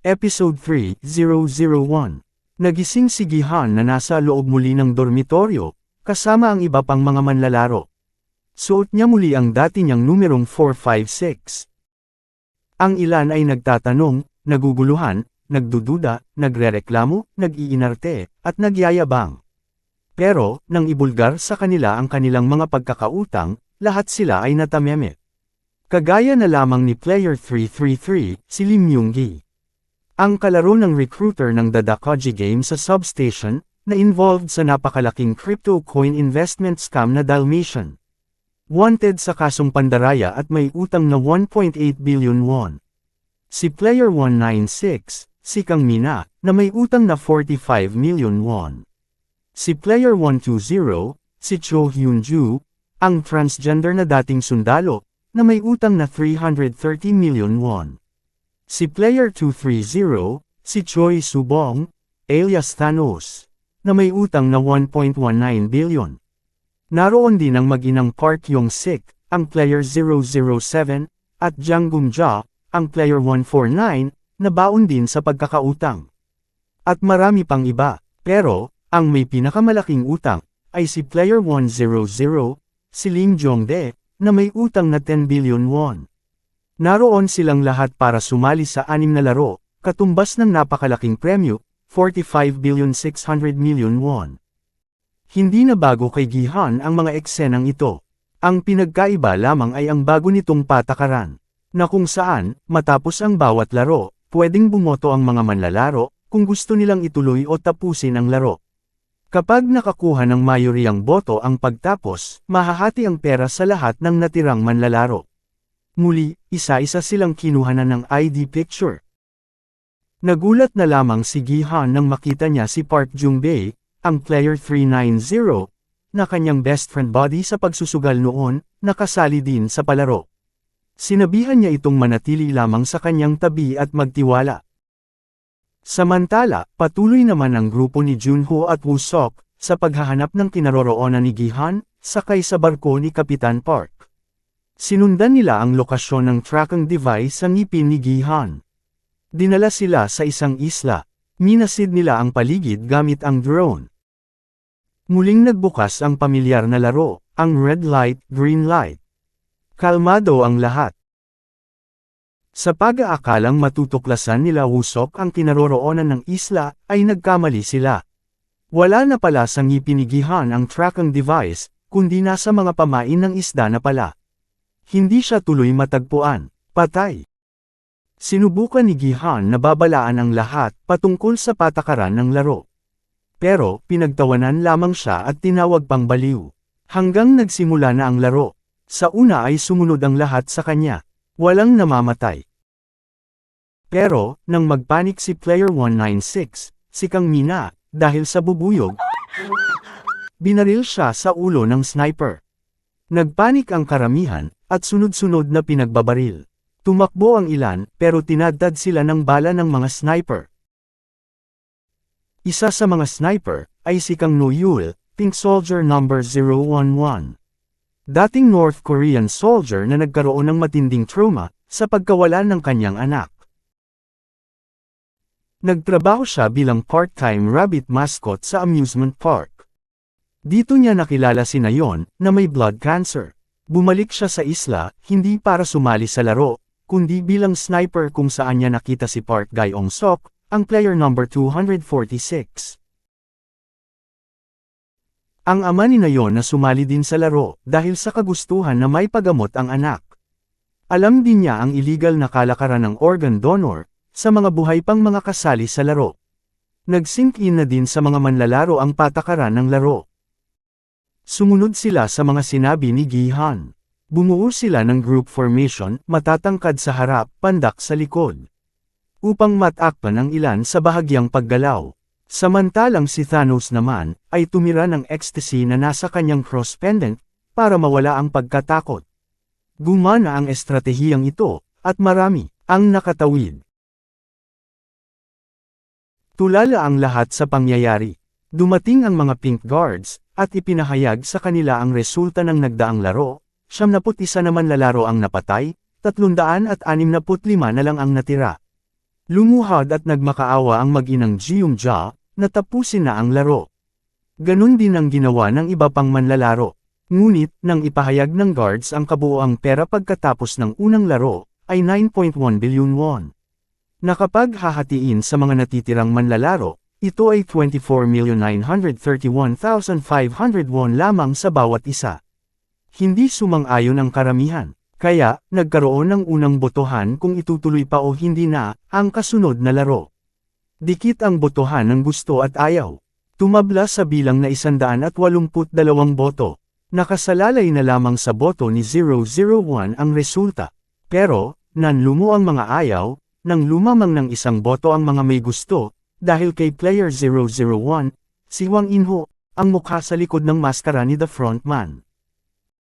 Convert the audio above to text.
Episode 3001 Nagising si Gihan na nasa loob muli ng dormitoryo, kasama ang iba pang mga manlalaro. Suot niya muli ang dati niyang numerong 456. Ang ilan ay nagtatanong, naguguluhan, nagdududa, nagrereklamo, nag-iinarte, at nagyayabang. Pero, nang ibulgar sa kanila ang kanilang mga pagkakautang, lahat sila ay natameme. Kagaya na lamang ni Player 333, si Lim Myung-gi. Ang kalaro ng recruiter ng Dadakoji game sa substation, na involved sa napakalaking crypto coin investment scam na Dalmatian. Wanted sa kasong pandaraya at may utang na 1.8 billion won. Si Player 196, si Kang Mina, na may utang na 45 million won. Si Player 120, si Cho Hyun-ju, ang transgender na dating sundalo, na may utang na 330 million won. Si Player 230, si Choi Subong, alias Thanos, na may utang na 1.19 billion. Naroon din ang mag-inang Park Yong-sik, ang Player 007, at Jang Gum-ja, ang Player 149, na baon din sa pagkakautang. At marami pang iba, pero, ang may pinakamalaking utang, ay si Player 100, si Lim Jong-de, na may utang na 10 billion won. Naroon silang lahat para sumali sa anim na laro, katumbas ng napakalaking premyo, 45 billion 600 million won. Hindi na bago kay Gihan ang mga eksenang ito. Ang pinagkaiba lamang ay ang bago nitong patakaran, na kung saan, matapos ang bawat laro, pwedeng bumoto ang mga manlalaro, kung gusto nilang ituloy o tapusin ang laro. Kapag nakakuha ng mayoriyang boto ang pagtapos, mahahati ang pera sa lahat ng natirang manlalaro. Muli, isa-isa silang kinuhanan ng ID picture. Nagulat na lamang si Gihan nang makita niya si Park Jung-bae, ang player 390, na kanyang best friend body sa pagsusugal noon, nakasali din sa palaro. Sinabihan niya itong manatili lamang sa kanyang tabi at magtiwala. Samantala, patuloy naman ang grupo ni Junho at Woo Sok, sa paghahanap ng kinaroroonan ni Gihan, sakay sa barko ni Kapitan Park. Sinundan nila ang lokasyon ng tracking device sa ngipin ni Gihan. Dinala sila sa isang isla. Minasid nila ang paligid gamit ang drone. Muling nagbukas ang pamilyar na laro, ang red light, green light. Kalmado ang lahat. Sa pag-aakalang matutuklasan nila Wusok ang kinaroroonan ng isla, ay nagkamali sila. Wala na pala sa ngipin ni Gihan ang tracking device, kundi nasa mga pamain ng isda na pala. Hindi siya tuloy matagpuan, patay. Sinubukan ni Gihan na babalaan ang lahat patungkol sa patakaran ng laro. Pero, pinagtawanan lamang siya at tinawag pang baliw. Hanggang nagsimula na ang laro. Sa una ay sumunod ang lahat sa kanya. Walang namamatay. Pero, nang magpanik si Player 196, si Kang Mina, dahil sa bubuyog, binaril siya sa ulo ng sniper. Nagpanik ang karamihan, at sunod-sunod na pinagbabaril. Tumakbo ang ilan, pero tinadtad sila ng bala ng mga sniper. Isa sa mga sniper, ay si Kang Noyul, Pink Soldier number 011. Dating North Korean soldier na nagkaroon ng matinding trauma, sa pagkawalan ng kanyang anak. Nagtrabaho siya bilang part-time rabbit mascot sa amusement park. Dito niya nakilala si Nayon, na may blood cancer. Bumalik siya sa isla, hindi para sumali sa laro, kundi bilang sniper kung saan niya nakita si Park Gayong Sok, ang player number 246. Ang ama ni Nayon na sumali din sa laro, dahil sa kagustuhan na may pagamot ang anak. Alam din niya ang illegal na kalakaran ng organ donor, sa mga buhay pang mga kasali sa laro. Nag-sink in na din sa mga manlalaro ang patakaran ng laro. Sumunod sila sa mga sinabi ni Gihan. Bumuo sila ng group formation, matatangkad sa harap, pandak sa likod. Upang matakpan ang ilan sa bahagyang paggalaw. Samantalang si Thanos naman, ay tumira ng ecstasy na nasa kanyang cross pendant, para mawala ang pagkatakot. Gumana ang estratehiyang ito, at marami, ang nakatawid. Tulala ang lahat sa pangyayari. Dumating ang mga pink guards, at ipinahayag sa kanila ang resulta ng nagdaang laro, 71 naman lalaro ang napatay, 365 na lang ang natira. Lumuhad at nagmakaawa ang mag-inang Jium Ja, na ang laro. Ganon din ang ginawa ng iba pang manlalaro. Ngunit, nang ipahayag ng guards ang kabuoang pera pagkatapos ng unang laro, ay 9.1 billion won. Nakapaghahatiin sa mga natitirang manlalaro, ito ay 24,931,500 won lamang sa bawat isa. Hindi sumang-ayon ang karamihan, kaya, nagkaroon ng unang botohan kung itutuloy pa o hindi na, ang kasunod na laro. Dikit ang botohan ng gusto at ayaw. Tumabla sa bilang na 182 boto. Nakasalalay na lamang sa boto ni 001 ang resulta. Pero, nanlumo ang mga ayaw, nang lumamang ng isang boto ang mga may gusto, dahil kay player 001, si Wang Inho, ang mukha sa likod ng maskara ni The Frontman.